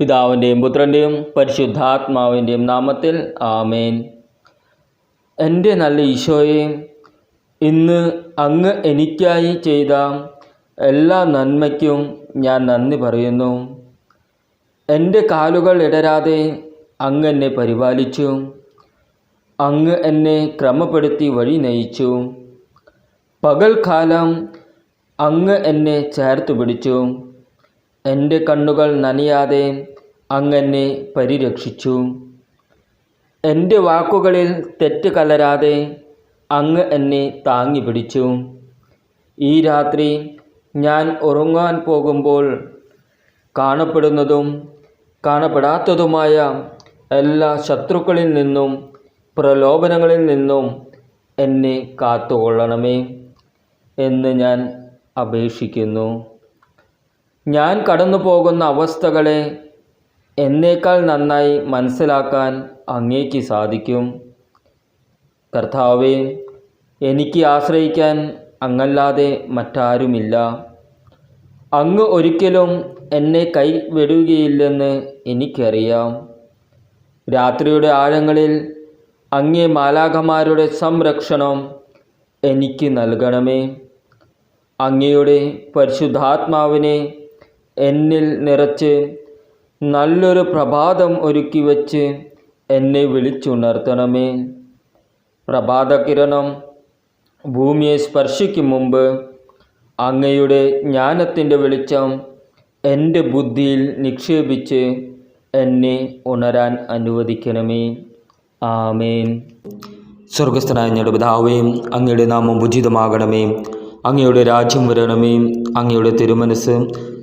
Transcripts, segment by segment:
പിതാവിന്റെയും പുത്രന്റെയും പരിശുദ്ധാത്മാവിന്റെയും നാമത്തിൽ ആമേൻ. എന്റെ നല്ല ഈശോയെ ഇന്ന് അങ്ങ് എനിക്കായി ചെയ്ത എല്ലാ നന്മയ്ക്കും ഞാൻ നന്ദി പറയുന്നു. എന്റെ കാലുകൾ ഇടരാതെ അങ്ങ് എന്നെ പരിപാലിച്ചു. അങ്ങ് എന്നെ ക്രമപ്പെടുത്തി വഴി നയിച്ചു. പകൽക്കാലം അങ്ങ് എന്നെ ചേർത്ത് പിടിച്ചു. എന്റെ കണ്ണുകൾ നനയാതെ അങ്ങെന്നെ പരിരക്ഷിച്ചു. എന്റെ വാക്കുകളിൽ തെറ്റ് കലരാതെ അങ്ങ് എന്നെ താങ്ങി പിടിച്ചു. ഈ രാത്രി ഞാൻ ഉറങ്ങാൻ പോകുമ്പോൾ കാണപ്പെടുന്നതും കാണപ്പെടാത്തതുമായ എല്ലാ ശത്രുക്കളിൽ നിന്നും പ്രലോഭനങ്ങളിൽ നിന്നും എന്നെ കാത്തുകൊള്ളണമേ എന്ന് ഞാൻ അപേക്ഷിക്കുന്നു. ഞാൻ കടന്നു പോകുന്ന അവസ്ഥകളെ എന്നേക്കാൾ നന്നായി മനസ്സിലാക്കാൻ അങ്ങേക്ക് സാധിക്കും. കർത്താവെ എനിക്ക് ആശ്രയിക്കാൻ അങ്ങല്ലാതെ മറ്റാരുമില്ല. അങ്ങ് ഒരിക്കലും എന്നെ കൈവിടുകയില്ലെന്ന് എനിക്കറിയാം. രാത്രിയുടെ ആഴങ്ങളിൽ അങ്ങേ മാലാഖമാരുടെ സംരക്ഷണം എനിക്ക് നൽകണമേ. അങ്ങയുടെ പരിശുദ്ധാത്മാവിനെ എന്നിൽ നിറച്ച് നല്ലൊരു പ്രഭാതം ഒരുക്കി വച്ച് എന്നെ വിളിച്ചുണർത്തണമേ. പ്രഭാതകിരണം ഭൂമിയെ സ്പർശിക്കും മുമ്പ് അങ്ങയുടെ ജ്ഞാനത്തിന്റെ വെളിച്ചം എന്റെ ബുദ്ധിയിൽ നിക്ഷേപിച്ച് എന്നെ ഉണരാൻ അനുവദിക്കണമേ. ആമേൻ. സ്വർഗസ്ഥനായ ഞങ്ങളുടെ പിതാവേ അങ്ങയുടെ നാമം ഉചിതമാകണമേ അങ്ങയുടെ രാജ്യം വരണമേ. അങ്ങയുടെ തിരുമനസ്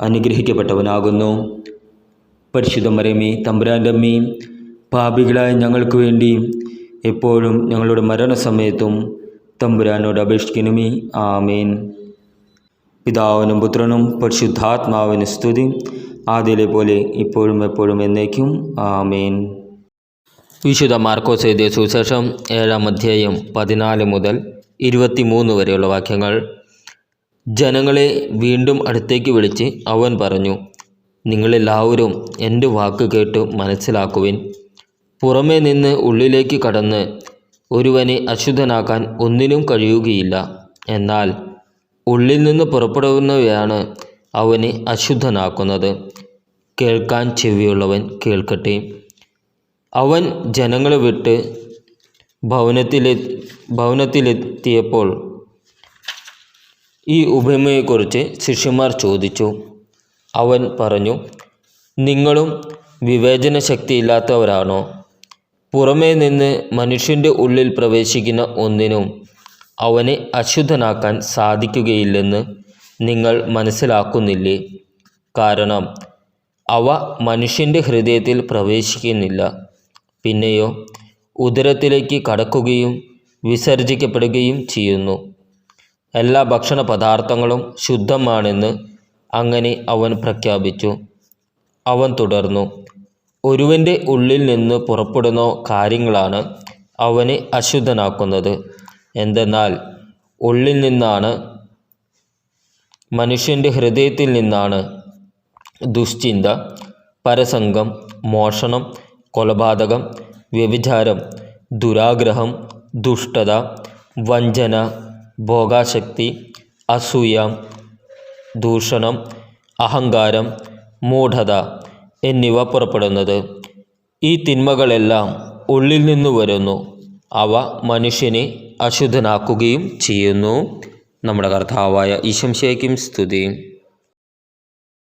അനുഗ്രഹിക്കപ്പെട്ടവനാകുന്നു. പരിശുദ്ധ മരമേ തമ്പുരാന്റെ അമ്മയും പാപികളായ ഞങ്ങൾക്ക് വേണ്ടി എപ്പോഴും ഞങ്ങളുടെ മരണസമയത്തും തമ്പുരാനോട് അപേക്ഷിക്കണമേ. ആമേൻ. പിതാവിനും പുത്രനും പരിശുദ്ധാത്മാവിന് സ്തുതി. ആദ്യയിലെ പോലെ ഇപ്പോഴും എപ്പോഴും എന്നേക്കും. ആമേൻ. വിശുദ്ധ മാർക്കോസ് എഴുതിയ സുശേഷം ഏഴാം അധ്യായം പതിനാല് മുതൽ ഇരുപത്തിമൂന്ന് വരെയുള്ള വാക്യങ്ങൾ. ജനങ്ങളെ വീണ്ടും അടുത്തേക്ക് വിളിച്ച് അവൻ പറഞ്ഞു നിങ്ങളെല്ലാവരും എന്റെ വാക്ക് കേട്ട് മനസ്സിലാക്കുവിൻ. പുറമേ നിന്ന് ഉള്ളിലേക്ക് കടന്ന് ഒരുവനെ അശുദ്ധനാക്കാൻ ഒന്നിനും കഴിയുകയില്ല. എന്നാൽ ഉള്ളിൽ നിന്ന് പുറപ്പെടുന്നവയാണ് അവനെ അശുദ്ധനാക്കുന്നത്. കേൾക്കാൻ ചെവിയുള്ളവൻ കേൾക്കട്ടെ. അവൻ ജനങ്ങളെ വിട്ട് ഭവനത്തിലെ ഭവനത്തിലെത്തിയപ്പോൾ ഈ ഉപമയെക്കുറിച്ച് ശിഷ്യന്മാർ ചോദിച്ചു. അവൻ പറഞ്ഞു നിങ്ങളും വിവേചന ശക്തിയില്ലാത്തവരാണോ പുറമേ നിന്ന് മനുഷ്യന്റെ ഉള്ളിൽ പ്രവേശിക്കുന്ന ഒന്നിനും അവനെ അശുദ്ധനാക്കാൻ സാധിക്കുകയില്ലെന്ന് നിങ്ങൾ മനസ്സിലാക്കുന്നില്ലേ? കാരണം അവ മനുഷ്യന്റെ ഹൃദയത്തിൽ പ്രവേശിക്കുന്നില്ല. പിന്നെയോ ഉദരത്തിലേക്ക് കടക്കുകയും വിസർജിക്കപ്പെടുകയും ചെയ്യുന്നു. എല്ലാ ഭക്ഷണ പദാർത്ഥങ്ങളും ശുദ്ധമാണെന്ന് അങ്ങനെ അവൻ പ്രഖ്യാപിച്ചു. അവൻ തുടർന്നു ഒരുവന്റെ ഉള്ളിൽ നിന്ന് പുറപ്പെടുന്ന കാര്യങ്ങളാണ് അവനെ അശുദ്ധനാക്കുന്നത്. എന്തെന്നാൽ ഉള്ളിൽ നിന്നാണ് മനുഷ്യന്റെ ഹൃദയത്തിൽ നിന്നാണ് ദുശ്ചിന്ത പരസംഗം മോഷണം കൊലപാതകം വ്യഭിചാരം ദുരാഗ്രഹം ദുഷ്ടത വഞ്ചന ഭോഗാശക്തി അസൂയ ദൂഷണം അഹങ്കാരം മൂഢത എന്നിവ പുറപ്പെടുന്നത്. ഈ തിന്മകളെല്ലാം ഉള്ളിൽ നിന്ന് വരുന്നു. അവ മനുഷ്യനെ അശുദ്ധനാക്കുകയും ചെയ്യുന്നു. നമ്മുടെ കർത്താവായ ഈശംശയ്ക്കും സ്തുതി.